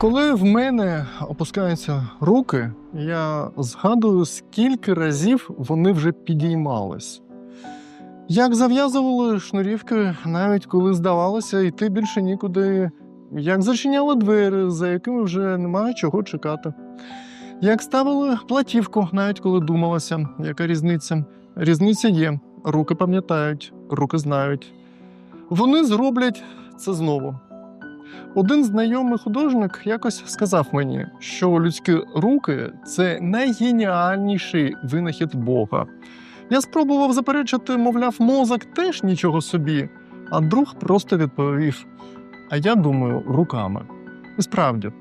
Коли в мене опускаються руки, я згадую, скільки разів вони вже підіймались. Як зав'язували шнурівки, навіть коли здавалося, йти більше нікуди, як зачиняли двері, за якими вже немає чого чекати. Як ставили платівку, навіть коли думалося, яка різниця. Різниця є. Руки пам'ятають, руки знають. Вони зроблять це знову. Один знайомий художник якось сказав мені, що людські руки це найгеніальніший винахід Бога. Я спробував заперечити, мовляв, мозок теж нічого собі, а друг просто відповів: А я думаю, руками. І справді,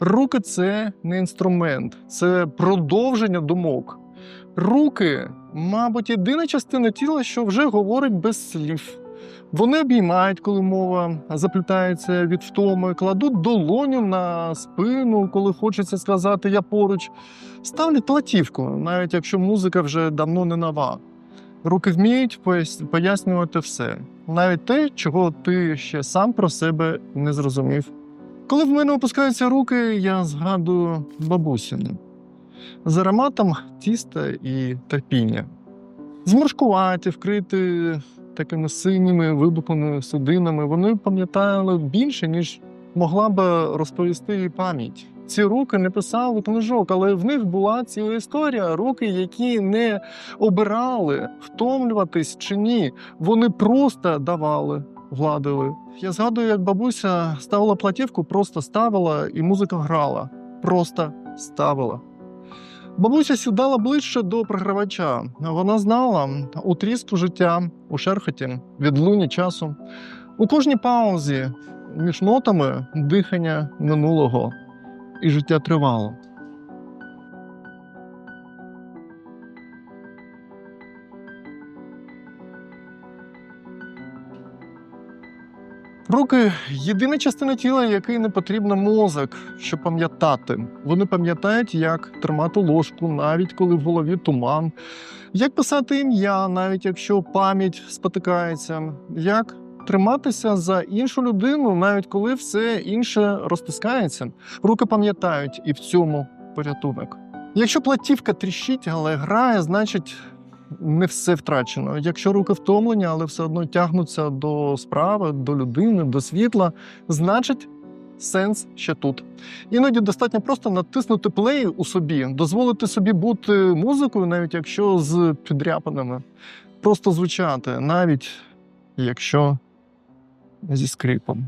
руки це не інструмент, це продовження думок. Руки, мабуть, єдина частина тіла, що вже говорить без слів. Вони обіймають, коли мова заплітається від втоми, кладуть долоню на спину, коли хочеться сказати я поруч. Ставлять платівку, навіть якщо музика вже давно не нова. Руки вміють пояснювати все, навіть те, чого ти ще сам про себе не зрозумів. Коли в мене опускаються руки, я згадую бабусіни з ароматом тіста і терпіння. Зморшкуваті, вкриті такими синіми вибухами судинами, вони пам'ятали більше, ніж могла би розповісти їй пам'ять. Ці руки не писали книжок, але в них була ціла історія. Руки, які не обирали втомлюватись чи ні, вони просто давали, гладили. Я згадую, як бабуся ставила платівку, просто ставила, і музика грала. Просто ставила. Бабуся сідала ближче до програвача. Вона знала у тріску життя, у шерхоті, відлуні часу. У кожній паузі між нотами дихання минулого, і життя тривало. Руки єдина частина тіла, якій не потрібен мозок, щоб пам'ятати. Вони пам'ятають, як тримати ложку, навіть коли в голові туман, як писати ім'я, навіть якщо пам'ять спотикається, як триматися за іншу людину, навіть коли все інше розтискається. Руки пам'ятають і в цьому порятунок. Якщо платівка тріщить, але грає, значить не все втрачено. Якщо руки втомлені, але все одно тягнуться до справи, до людини, до світла, значить. Сенс ще тут. Іноді достатньо просто натиснути плей у собі, дозволити собі бути музикою, навіть якщо з підряпинами, просто звучати, навіть якщо зі скрипом.